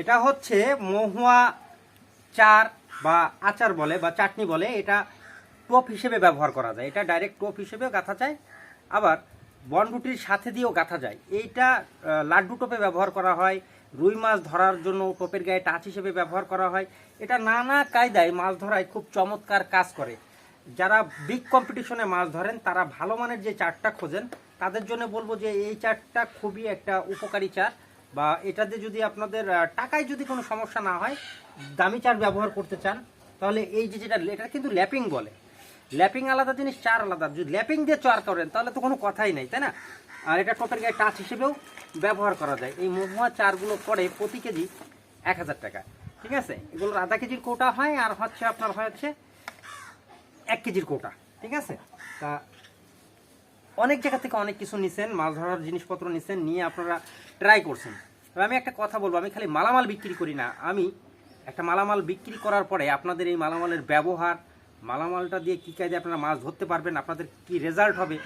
এটা হচ্ছে মহুয়া চার বা আচার বলে বা চাটনি বলে, এটা টোপ হিসেবে ব্যবহার করা যায়। এটা ডাইরেক্ট টোপ হিসেবেও গাঁথা যায়, আবার বনরুটির সাথে দিয়েও গাঁথা যায়। এইটা লাড্ডু টোপে ব্যবহার করা হয়, রুই মাছ ধরার জন্য টোপের গায়ে টাচ হিসেবে ব্যবহার করা হয়। এটা নানা কায়দায় মাছ ধরায় খুব চমৎকার কাজ করে। যারা বিগ কম্পিটিশনে মাছ ধরেন, তারা ভালো মানের যে চারটা খোঁজেন, তাদের জন্য বলব যে এই চারটা খুবই একটা উপকারী চার বা এটাতে যদি আপনাদের টাকায় যদি কোনো সমস্যা না হয়, দামি চার ব্যবহার করতে চান, তাহলে এই যে যেটা, এটা কিন্তু ল্যাপিং বলে। ল্যাপিং আলাদা জিনিস, চার আলাদা। যদি ল্যাপিং দিয়ে চার করেন, তাহলে তো কোনো কথাই নেই, তাই না? আর এটা টোপের গায়ে টাচ হিসেবেও ব্যবহার করা যায়। এই মহুয়া চারগুলো পড়ে প্রতি কেজি এক হাজার টাকা, ঠিক আছে? এগুলোর আধা কেজির কোটা হয়, আর হচ্ছে আপনার হচ্ছে এক কেজির কোটা, ঠিক আছে? তা অনেক জায়গা থেকে অনেক কিছু নিছেন, মাছ ধরার জিনিসপত্র নিছেন, নিয়ে আপনারা ট্রাই করছেন। আমি একটা কথা বলব, আমি খালি মালামাল বিক্রি করি না। আমি একটা মালামাল বিক্রি করার পরে আপনাদের এই মালামালের ব্যবহার, মালামালটা দিয়ে কী কাজে আপনারা মাছ ধরতে পারবেন, আপনাদের কি রেজাল্ট হবে,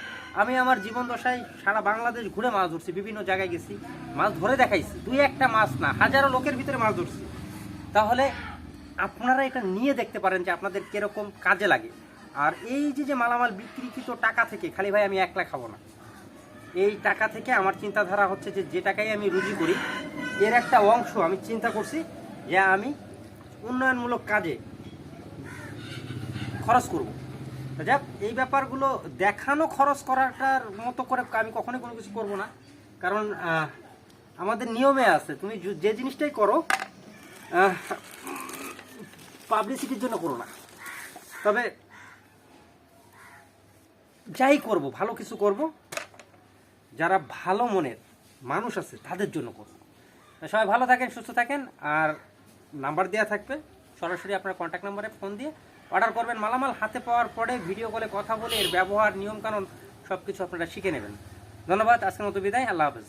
আমি আমার জীবন দশায় সারা বাংলাদেশ ঘুরে মাছ ধরছি, বিভিন্ন জায়গায় গেছি, মাছ ধরে দেখাইছি। দুই একটা মাছ না, হাজারো লোকের ভিতরে মাছ ধরছি। তাহলে আপনারা এটা নিয়ে দেখতে পারেন যে আপনাদের কীরকম কাজে লাগে। আর এই যে যে মালামাল বিক্রিকৃত টাকা থেকে, খালি ভাই আমি একলা খাব না। এই টাকা থেকে আমার চিন্তাধারা হচ্ছে যে যে টাকাই আমি রুজি করি, এর একটা অংশ আমি চিন্তা করছি যে আমি উন্নয়নমূলক কাজে খরচ করব। যাক, এই ব্যাপারগুলো দেখানো খরচ করাটার মতো করে আমি কখনোই কোনো কিছু করব না। কারণ আমাদের নিয়মে আছে, তুমি যে জিনিসটাই করো পাবলিসিটির জন্য করো না। তবে যাই করব, ভালো কিছু করব যারা ভালো মনের মানুষ আছে, তাদের জন্য করুন। সবাই ভালো থাকেন, সুস্থ থাকেন, আর নাম্বার দেওয়া থাকবে। সরাসরি আপনার কন্ট্যাক্ট নাম্বারে ফোন দিয়ে অর্ডার করবেন মালামাল, হাতে পাওয়ার পরে ভিডিও কলে কথা বলে এর ব্যবহার, নিয়মকানুন সব কিছু আপনারা শিখে নেবেন। ধন্যবাদ, আজকের মতো বিদায়, আল্লাহ হাফেজ।